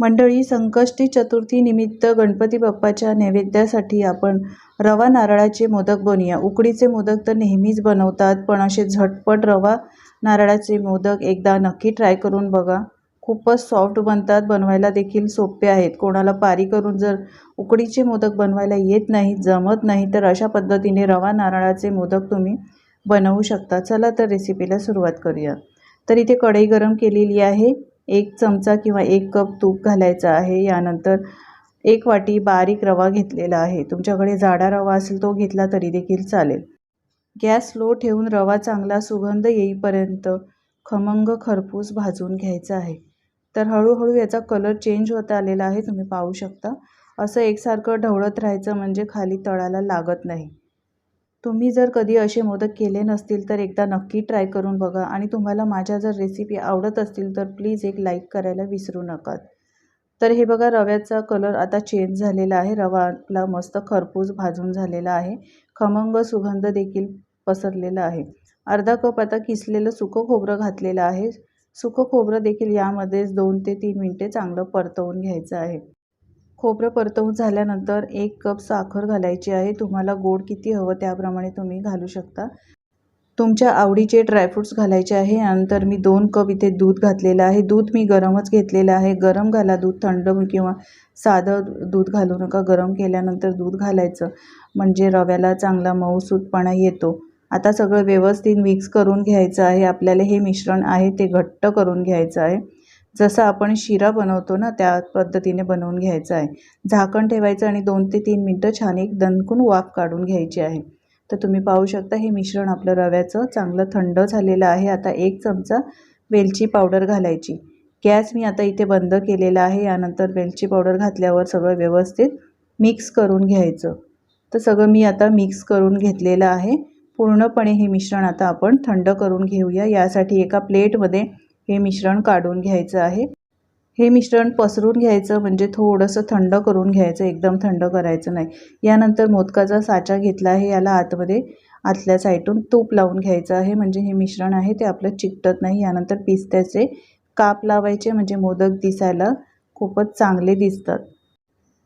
मंडळी संकष्टी चतुर्थी निमित्त गणपती बाप्पाच्या नैवेद्यासाठी आपण रवा नारळाचे मोदक बनवूया उकडीचे मोदक तर नेहमीच बनवतात पण असे झटपट रवा नारळाचे मोदक एकदा नक्की ट्राय करून बघा. खूपच सॉफ्ट बनतात बनवायला देखील सोपे आहेत. कोणाला पारी करून जर उकडीचे मोदक बनवायला येत नाही जमत नाही तर अशा पद्धतीने रवा नारळाचे मोदक तुम्ही बनवू शकता. चला तर रेसिपीला सुरुवात करूया. तर इथे कढई गरम केलेली आहे. एक चमचा किंवा एक कप तूप घालायचं आहे. यानंतर एक वाटी बारीक रवा घेतलेला आहे. तुमच्याकडे जाडा रवा असेल तो घेतला तरी देखील चालेल. गॅस स्लो ठेवून रवा चांगला सुगंध येईपर्यंत खमंग खरपूस भाजून घ्यायचा आहे. तर हळूहळू याचा कलर चेंज होत आलेला आहे. तुम्ही पाहू शकता. असं एकसारखं ढवळत राहायचं म्हणजे खाली तळाला लागत नाही. तुम्ही जर कधी असे मोदक केले नसतील तर एकदा नक्की ट्राय करून बघा आणि तुम्हाला माझ्या जर रेसिपी आवडत असतील तर प्लीज एक लाईक करायला विसरू नका. तर हे बघा रव्याचा कलर आता चेंज झालेला आहे. रवाला मस्त खरपूस भाजून झालेला आहे. खमंग सुगंध देखील पसरलेला आहे. अर्धा कप आता किसलेलं सुकं खोबरं घातलेलं आहे. सुकं खोबरं देखील यामध्येच दोन ते तीन मिनटे चांगलं परतवून घ्यायचं आहे. खोबरं परतवून झाल्यानंतर एक कप साखर घालायची आहे. तुम्हाला गोड किती हवं त्याप्रमाणे तुम्ही घालू शकता. तुमच्या आवडीचे ड्रायफ्रूट्स घालायचे आहे. यानंतर मी दोन कप इथे दूध घातलेलं आहे. दूध मी गरमच घेतलेलं आहे. गरम घाला दूध. थंड किंवा साधं दूध घालू नका. गरम केल्यानंतर दूध घालायचं. म्हणजे रव्याला चांगला मऊसूतपणा येतो. आता सगळं व्यवस्थित मिक्स करून घ्यायचं आहे. आपल्याला हे मिश्रण आहे ते घट्ट करून घ्यायचं आहे. जसं आपण शिरा बनवतो ना त्या पद्धतीने बनवून घ्यायचं आहे. झाकण ठेवायचं आणि दोन ते तीन मिनटं छान एक दणकून वाफ काढून घ्यायची आहे. तर तुम्ही पाहू शकता हे मिश्रण आपलं रव्याचं चांगलं थंड झालेलं आहे. आता एक चमचा वेलची पावडर घालायची. गॅस मी आता इथे बंद केलेला आहे. यानंतर वेलची पावडर घातल्यावर सगळं व्यवस्थित मिक्स करून घ्यायचं. तर सगळं मी आता मिक्स करून घेतलेलं आहे. पूर्णपणे हे मिश्रण आता आपण थंड करून घेऊया. यासाठी एका प्लेटमध्ये हे मिश्रण काढून घ्यायचं आहे. हे मिश्रण पसरून घ्यायचं म्हणजे थोडंसं थंड करून घ्यायचं एकदम थंड करायचं नाही. यानंतर मोदकाचा साचा घेतला आहे याला आतमध्ये आतल्या साईडून तूप लावून घ्यायचं आहे. म्हणजे हे मिश्रण आहे ते आपलं चिकटत नाही. यानंतर पिस्त्याचे काप लावायचे म्हणजे मोदक दिसायला खूपच चांगले दिसतात.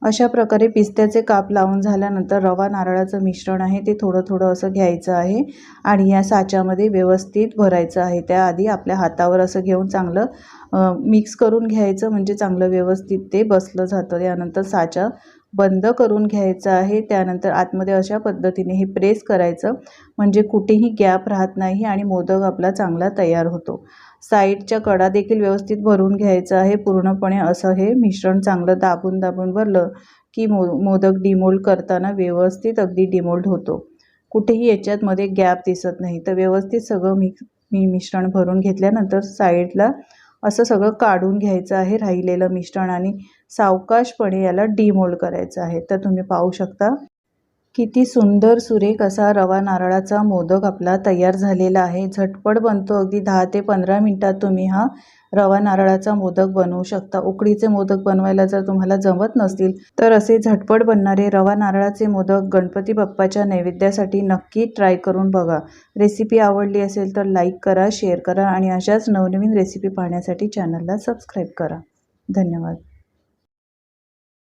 अशा प्रकारे पिस्त्याचे काप लावून झाल्यानंतर रवा नारळाचं मिश्रण आहे ते थोडं थोडं असं घ्यायचं आहे आणि या साच्यामध्ये व्यवस्थित भरायचं आहे. त्याआधी आपल्या हातावर असं घेऊन चांगलं मिक्स करून घ्यायचं म्हणजे चांगलं व्यवस्थित ते बसलं जातं. यानंतर साचा बंद करून घ्यायचं आहे. त्यानंतर आतमध्ये अशा पद्धतीने हे प्रेस करायचं. म्हणजे कुठेही गॅप राहत नाही आणि मोदक आपला चांगला तयार होतो. साईडच्या कडा देखील व्यवस्थित भरून घ्यायचं आहे. पूर्णपणे असं हे मिश्रण चांगलं दाबून दाबून भरलं की मो मोदक डिमोल्ड करताना व्यवस्थित अगदी डिमोल्ड होतो. कुठेही याच्यातमध्ये गॅप दिसत नाही. तर व्यवस्थित सगळं मी मी मिश्रण भरून घेतल्यानंतर साईडला असं सगळं काढून घ्यायचं आहे राहिलेलं मिश्रण आणि सावकाशपणे याला डिमोल्ड करायचं आहे. तर तुम्ही पाहू शकता. किती सुंदर सुरेख असा रवा नारळाचा मोदक आपला तयार झालेला आहे. झटपट बनतो. अगदी दहा ते पंधरा मिनटात तुम्ही हा रवा नारळाचा मोदक बनवू शकता. उकडीचे मोदक बनवायला जर तुम्हाला जमत नसतील तर असे झटपट बनणारे रवा नारळाचे मोदक गणपती बाप्पाच्या नैवेद्यासाठी नक्की ट्राय करून बघा. रेसिपी आवडली असेल तर लाईक करा शेअर करा आणि अशाच नवनवीन रेसिपी पाहण्यासाठी चॅनलला सबस्क्राईब करा. धन्यवाद.